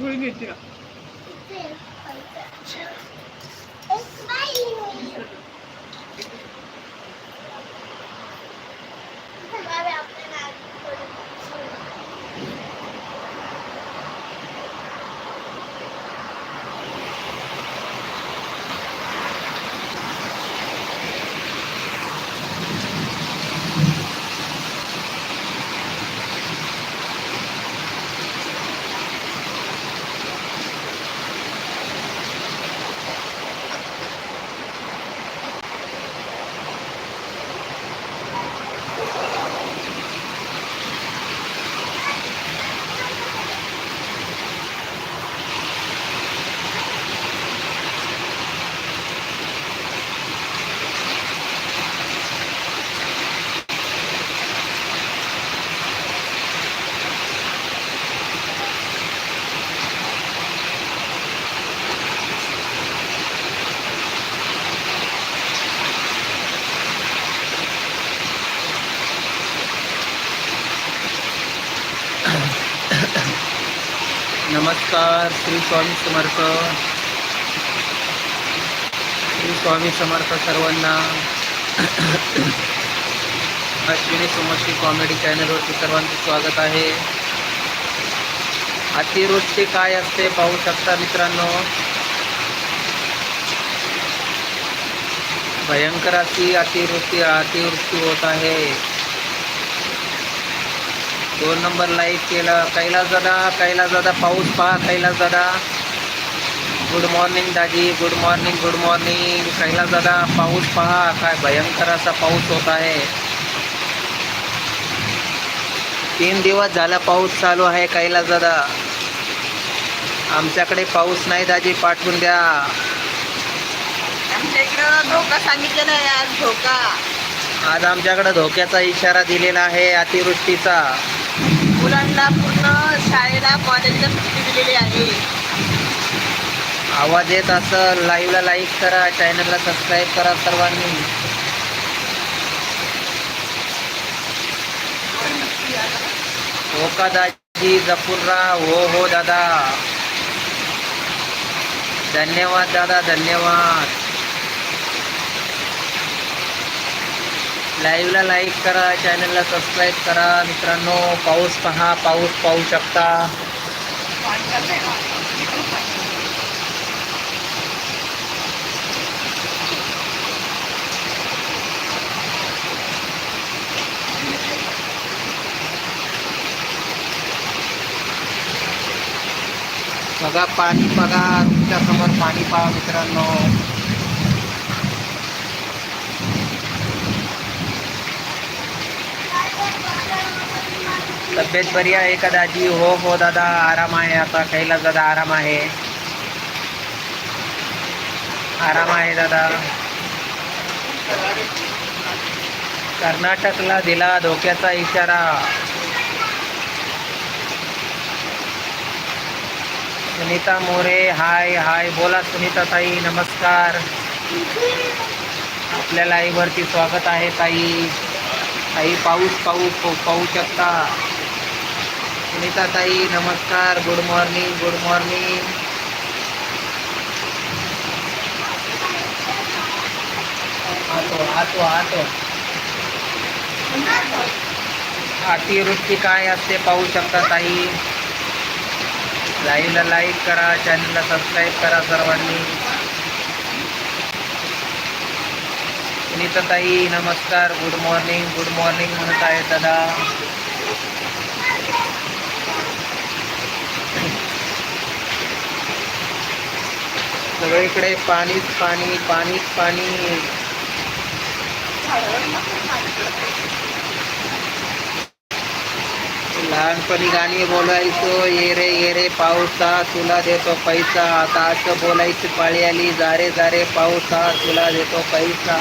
गुळ घेते नमस्कार श्री स्वामी समर्थ. श्री स्वामी समर्थ सर्वांना. अश्विनी सोमश्री कॉमेडी चॅनलवरती सर्वांचं स्वागत आहे. अतिवृष्टी काय असते पाहू शकता मित्रांनो? भयंकर अशी अतिवृष्टी अतिवृष्टी होत आहे. दोन नंबर लाईक केला. कैलास दादा कैलास दादा पाऊस पहा कैलास दादा. गुड मॉर्निंग दाजी. Good morning good morning Kailas दादा पाऊस पहा. काय भयंकर असा पाऊस होत आहे. तीन दिवस झाला पाऊस चालू आहे कैलास दादा. आमच्याकडे पाऊस नाही दाजी. पाठवून द्या. आमच्या इकडं धोका सांगितलेला आहे आज धोका. आज आमच्याकडे धोक्याचा इशारा दिलेला आहे अतिवृष्टीचा. मुलांना पूर्ण शाळेला कॉलेजला सुट्टी दिलेली आहे. आवाज येत असं लाईव्हला लाईक करा चॅनलला सबस्क्राईब करा सर्वांनी. हो का दाजी? जपूररा हो हो दादा. धन्यवाद दादा धन्यवाद. लाईव्हला लाईक करा चॅनलला सबस्क्राईब करा. मित्रांनो पाऊस पहा पाऊस पाहू शकता. बघा पाणी बघा तुमच्यासमोर पाणी पहा मित्रांनो. तब्येत बरी आहे का दादी हो हो दादा आराम आहे. आता कैलास दादा आराम आहे. आराम आहे दादा. कर्नाटकला दिला धोक्याचा इशारा. सुनीता मोरे हाय हाय. बोला सुनीता ताई नमस्कार. आपल्या लाईव्हवरती स्वागत आहे ताई. ताई पाऊस पाऊ पाहू शकता. सुनीताताई नमस्कार गुड मॉर्निंग गुड मॉर्निंग आतो आतो आतो अतिवृष्टी काय असते पाहू शकता ताई? लाईव्हला लाईक करा चॅनलला सबस्क्राईब करा सर्वांनी. सुनीताताई नमस्कार गुड मॉर्निंग गुड मॉर्निंग म्हणत आहे दादा सगळीकडे पाणीच पाणी पाणीच पाणी. लहानपणी गाणी बोलायचो ये रे ये रे पावसा तुला देतो पैसा. आता असं बोलायची पाळी आली जारे जारे पावसा तुला देतो पैसा.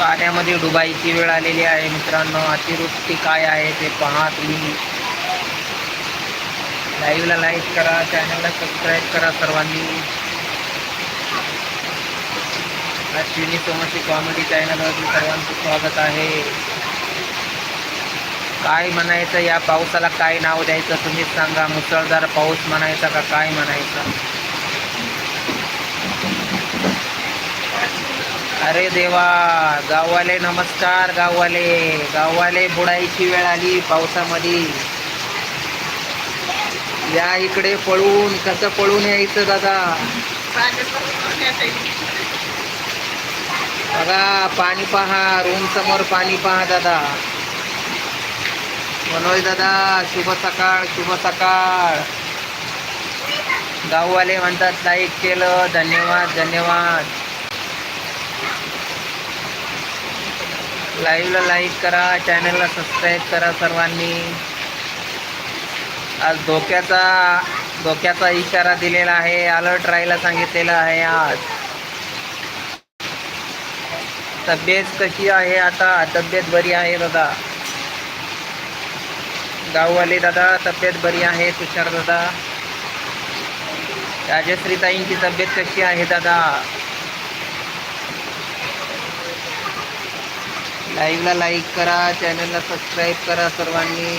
पाण्यामध्ये डुबायची वेळ आलेली आहे. मित्रांनो अतिवृष्टी काय आहे ते पहा तुम्ही. लाईव्हला लाईक करा चॅनलला सबस्क्राईब करा सर्वांनी. अश्विनी सोमसी कॉमेडी चॅनलवरती सर्वांचं स्वागत आहे. काय म्हणायचं या पावसाला काय नाव द्यायचं तुम्हीच सांगा. मुसळधार पाऊस म्हणायचा का काय म्हणायचं? अरे देवा गाववाले नमस्कार गाववाले. गाववाले बुडायची वेळ आली पावसामध्ये. या इकडे पळून कसं पळून यायचं दादा? बघा पाणी पहा रूम समोर पाणी पहा दादा. मनोज दादा शुभ सकाळ शुभ सकाळ. गाववाले म्हणतात लाईक केलं धन्यवाद धन्यवाद. लाईव्हला लाईक करा चॅनलला सबस्क्राईब करा सर्वांनी. आज धोक्याचा धोक्याचा इशारा दिलेला आहे अलर्ट राहायला सांगितलेलं आहे आज. तब्येत कशी आहे आता? तब्येत बरी आहे दादा? गाववाले दादा तब्येत बरी आहे? तुषार दादा? राजश्रीताईंची तब्येत कशी आहे दादा? लाईव्हला लाईक करा चॅनलला सबस्क्राईब करा सर्वांनी.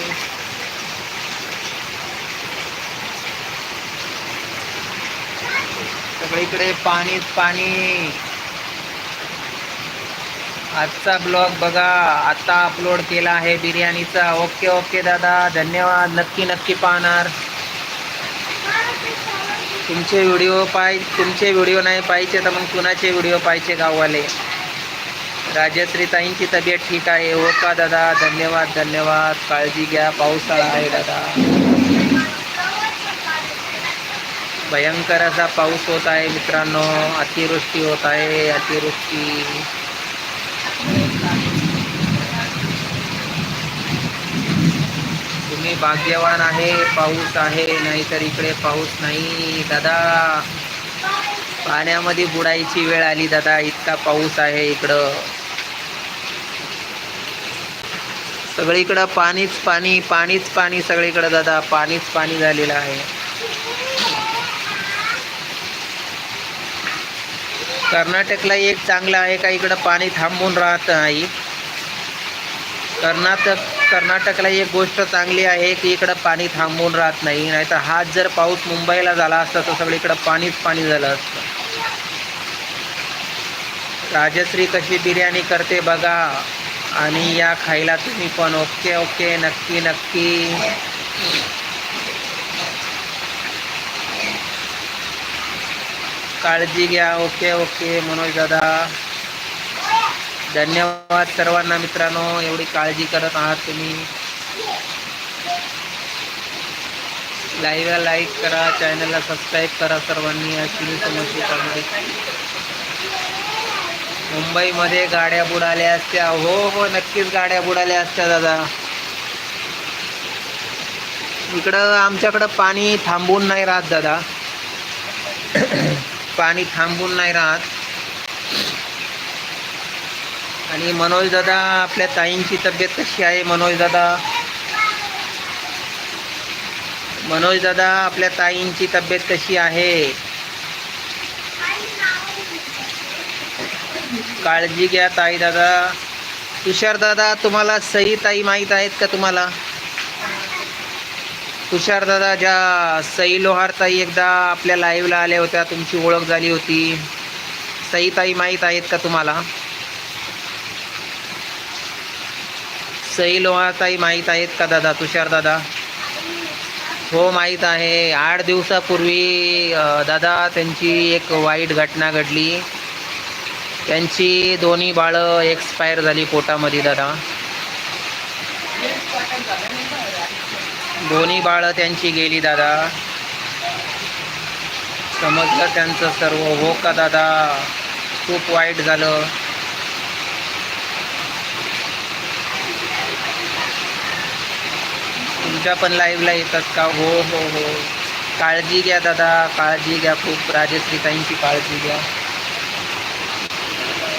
सगळीकडे पाणीच पाणी. आजचा ब्लॉग बघा आता अपलोड केला आहे बिर्याणीचा. ओके ओके दादा. धन्यवाद. नक्की नक्की पाहणार. तुमचे व्हिडिओ पाय तुमचे व्हिडिओ नाही पाहिजे तर मग कुणाचे व्हिडिओ पाहिजे गाववाले? राजश्रीताईंची तब्येत ठीक आहे. हो का दादा? धन्यवाद धन्यवाद. काळजी घ्या. पावसाळा आहे दादा. भयंकर असा पाऊस होत आहे मित्रांनो. अतिवृष्टी होत आहे. अतिवृष्टी. तुम्ही भाग्यवान आहे. पाऊस आहे. नाहीतर इकडे पाऊस नाही. दादा पाण्यामध्ये बुडायची वेळ आली दादा. इतका पाऊस आहे इकडं. सगळीकडं पाणीच पाणी पाणीच पाणी सगळीकडं दादा पाणीच पाणी झालेलं आहे. कर्नाटकला एक चांगलं आहे का? इकडं पाणी थांबून राहत नाही. कर्नाटक कर्नाटकला एक गोष्ट चांगली आहे की इकडं पाणी थांबून राहत नाही. नाहीतर हाच जर पाऊस मुंबईला झाला असता तर सगळीकडं पाणीच पाणी झालं असतं. राजश्री कशी बिर्याणी करते बघा. आणि या खायला तुम्ही पण ओके ओके नक्की नक्की. काळजी घ्या ओके ओके मनोज दादा. धन्यवाद सर्वांना मित्रांनो एवढी काळजी करत आहात तुम्ही. लाईव्हला लाईक करा चॅनलला सबस्क्राईब करा सर्वांनी अशी समस्या मुंबईमध्ये गाड्या बुडाल्या असत्या. हो हो नक्कीच गाड्या बुडाल्या असत्या दादा. इकडं आमच्याकडं पाणी थांबून नाही राहत दादा. पाणी थांबून नाही राहत. आणि मनोज दादा आपल्या ताईंची तब्येत कशी आहे मनोज दादा? मनोज दादा आपल्या ताईंची तब्येत कशी आहे? काळजी घ्या ताई दादा. तुषार दादा तुम्हाला सई ताई माहीत आहेत का तुम्हाला? तुषार दादा ज्या सई लोहार ताई एकदा आपल्या लाईव्हला आल्या होत्या तुमची ओळख झाली होती. सई ताई माहीत आहेत का तुम्हाला? सई लोहार ताई माहीत आहेत का दादा तुषार दादा? हो माहीत आहे. आठ दिवसापूर्वी दादा त्यांची एक वाईट घटना घडली. त्यांची दोन्ही बाळं एक्सपायर झाली पोटामध्ये दादा. दोन्ही बाळं त्यांची गेली दादा. समजलं त्यांचं सर्व? हो का दादा? खूप वाईट झालं. तुमच्या पण लाईव्हला येतात का? हो हो हो. काळजी घ्या दादा. काळजी घ्या खूप. राजश्रीताईंची काळजी घ्या.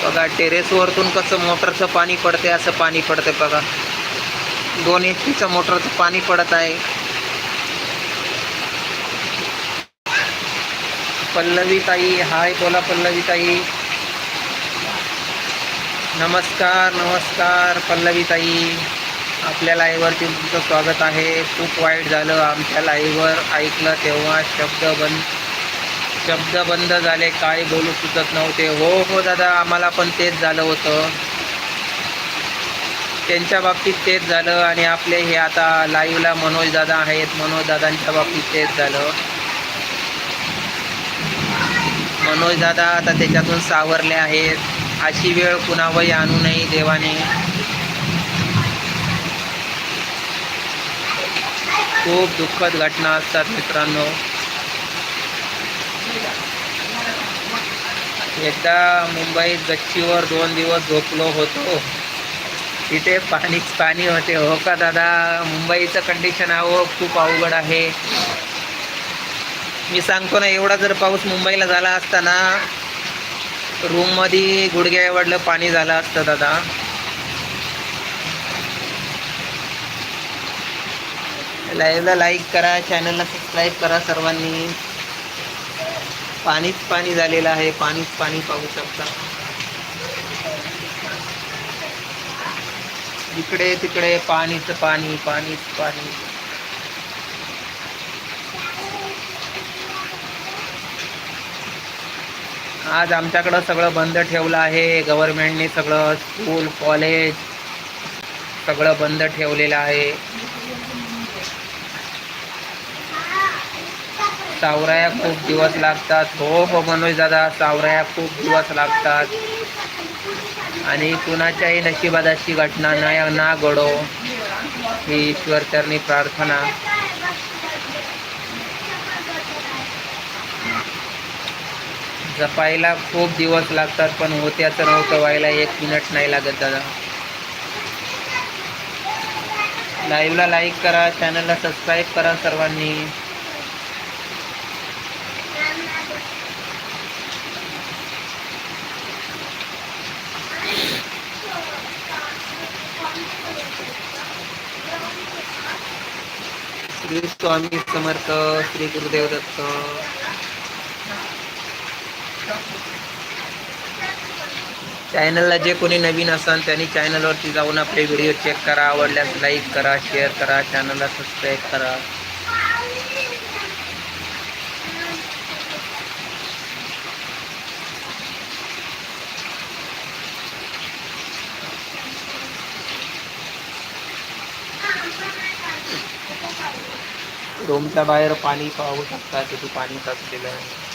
बघा टेरेसवरतून कसं मोटरचं पाणी पडते असं पाणी पडते बघा. दोन एच पीचं मोटरचं पाणी पडत आहे. पल्लवी ताई हाय बोला पल्लवी ताई नमस्कार नमस्कार पल्लवी ताई आपल्या लाईव्हवरती तुमचं स्वागत आहे. खूप वाईट झालं आमच्या लाईव्हवर ऐकलं तेव्हा शब्द बंद शब्द बंद झाले काय बोलू सुचत नव्हते. हो हो दादा आम्हाला पण तेच झालं होतं. त्यांच्या बाबतीत तेच झालं आणि आपले हे आता लाईव्हला मनोज दादा आहेत. मनोज दादांच्या बाबतीत तेच झालं. मनोज दादा आता त्याच्यातून सावरले आहेत. अशी वेळ कुणावही आणू नये देवाने. खूप दुःखद घटना असतात मित्रांनो. एकदा मुंबईत गच्चीवर दोन दिवस झोपलो होतो. तिथे पाणीच पाणी होते. हो का दादा? मुंबईचं कंडिशन आहो खूप अवघड आहे. मी सांगतो ना एवढा जर पाऊस मुंबईला झाला असता ना रूममध्ये गुडघ्याऐवडलं पाणी झालं असतं दादा. लाईव्हला लाईक करा चॅनलला सबस्क्राईब करा सर्वांनी. पाणीच पाणी झालेलं आहे. पाणीच पाणी पाहू शकता. इकडे तिकडे पाणीच पाणी पाणीच पाणी. आज आमच्याकडं सगळं बंद ठेवलं आहे. गव्हर्मेंटने सगळं स्कूल कॉलेज सगळं बंद ठेवलेलं आहे. सावराया खूप दिवस लागतात. हो हो मनोज दादा सावराया खूप दिवस लागतात. आणि कुणाच्याही नशिबात अशी घटना नाही ना घडो. ही ईश्वरचरणी प्रार्थना. जपायला खूप दिवस लागतात पण होत्याचं नव्हतं व्हायला एक मिनिट नाही लागत दादा. लाईव्हला लाईक करा चॅनलला सबस्क्राईब करा सर्वांनी. श्री स्वामी समर्थ श्री गुरुदेव दत्त. चॅनलला जे कोणी नवीन असाल त्यांनी चॅनलवरती जाऊन आपले व्हिडिओ चेक करा आवडल्यास लाईक करा शेअर करा चॅनलला सबस्क्राईब करा. रूमच्या बाहेर पाणी पाहू शकता किती पाणी साचलेलं आहे.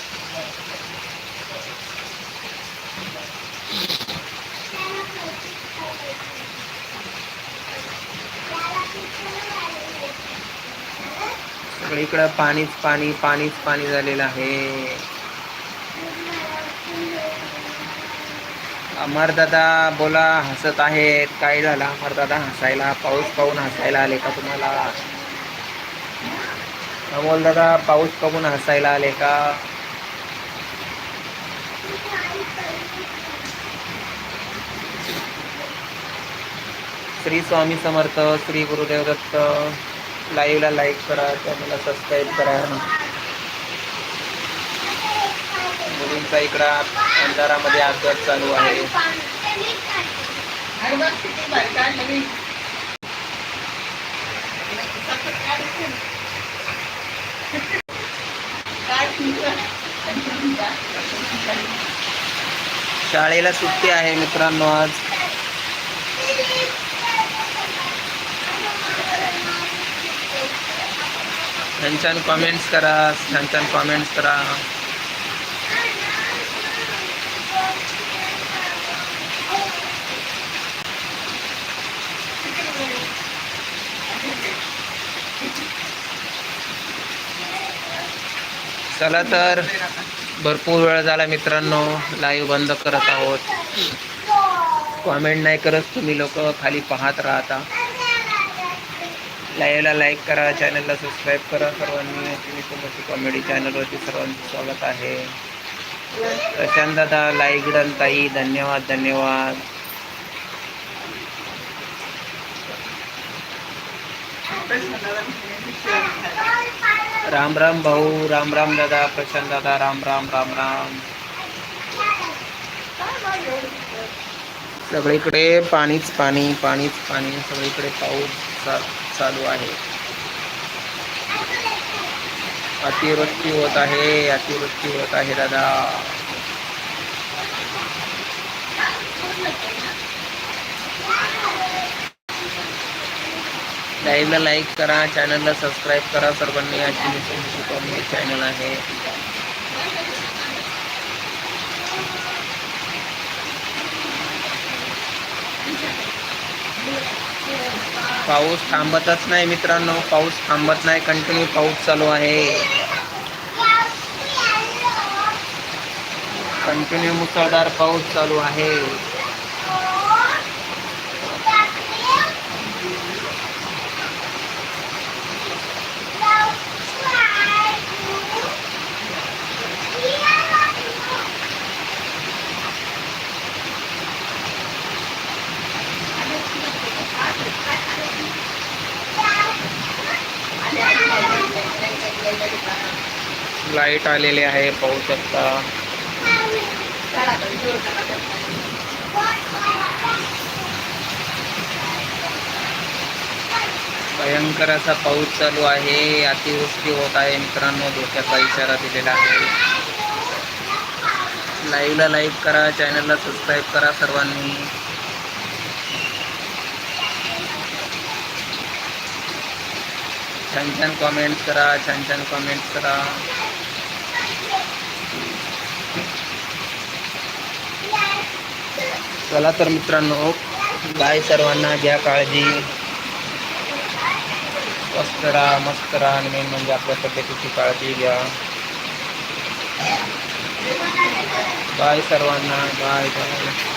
सगळीकडं पाणीच पाणी पाणीच पाणी झालेलं आहे. अमरदादा बोला हसत आहेत. काय झालं? अमरदादा हसायला पाऊस पाहून हसायला आले का तुम्हाला? अमोल दादा पाऊस पाहून हसायला आले का? श्री स्वामी समर्थ श्री गुरुदेव दत्त लाईव्हला लाईक करा चॅनलला सबस्क्राईब करा. मुलींचा इकडं अंधारामध्ये अभ्यास चालू आहे आणि बघ किती भारी काढलं मी. काय तुमचं? शाळेला सुट्टी आहे मित्रांनो आज. छान छान कॉमेंट्स करा छान छान कॉमेंट्स करा. चला तर. भरपूर वेळ झाला मित्रांनो लाईव्ह बंद करत आहोत. कॉमेंट नाही करत तुम्ही लोक खाली पाहत राहता लाईव्हला लाईक करा चॅनलला सबस्क्राईब करा सर्वांनी. तुम्ही तुमची कॉमेडी चॅनलवरती सर्वांचं स्वागत आहे. प्रशांत दादा लाईक डन ताई धन्यवाद धन्यवाद. राम राम भाऊ राम राम दादा प्रशांत दादा राम राम राम राम. सगळीकडे पाणीच पाणी पाणीच पाणी सगळीकडे पाऊस चा- चालू आहे. अतिवृष्टी होत आहे अतिवृष्टी होत आहे दादा. लाईव्हला लाईक करा चॅनलला सबस्क्राईब करा. सर्वांनी आजची मिशन चॅनल आहे. पाऊस थांबतच नाही मित्रांनो. पाऊस थांबत नाही. कंटिन्यू पाऊस चालू आहे. कंटिन्यू मुसळधार पाऊस चालू आहे. लाइट आलेली आहे पाहू शकता. भयंकर असा पाऊस चालू आहे अतिवृष्टी होत आहे मित्रांनो धोक्याचा इशारा दिलेला आहे. लाईव्हला लाईक करा चॅनलला सबस्क्राईब करा सर्वांनी. छान छान कॉमेंट्स करा छान छान कॉमेंट्स करा. चला तर मित्रांनो बाय सर्वांना घ्या काळजी. स्वस्त राहा मस्त राहा आणि मेन म्हणजे आपल्या तब्येतीची काळजी घ्या. बाय सर्वांना बाय बाय.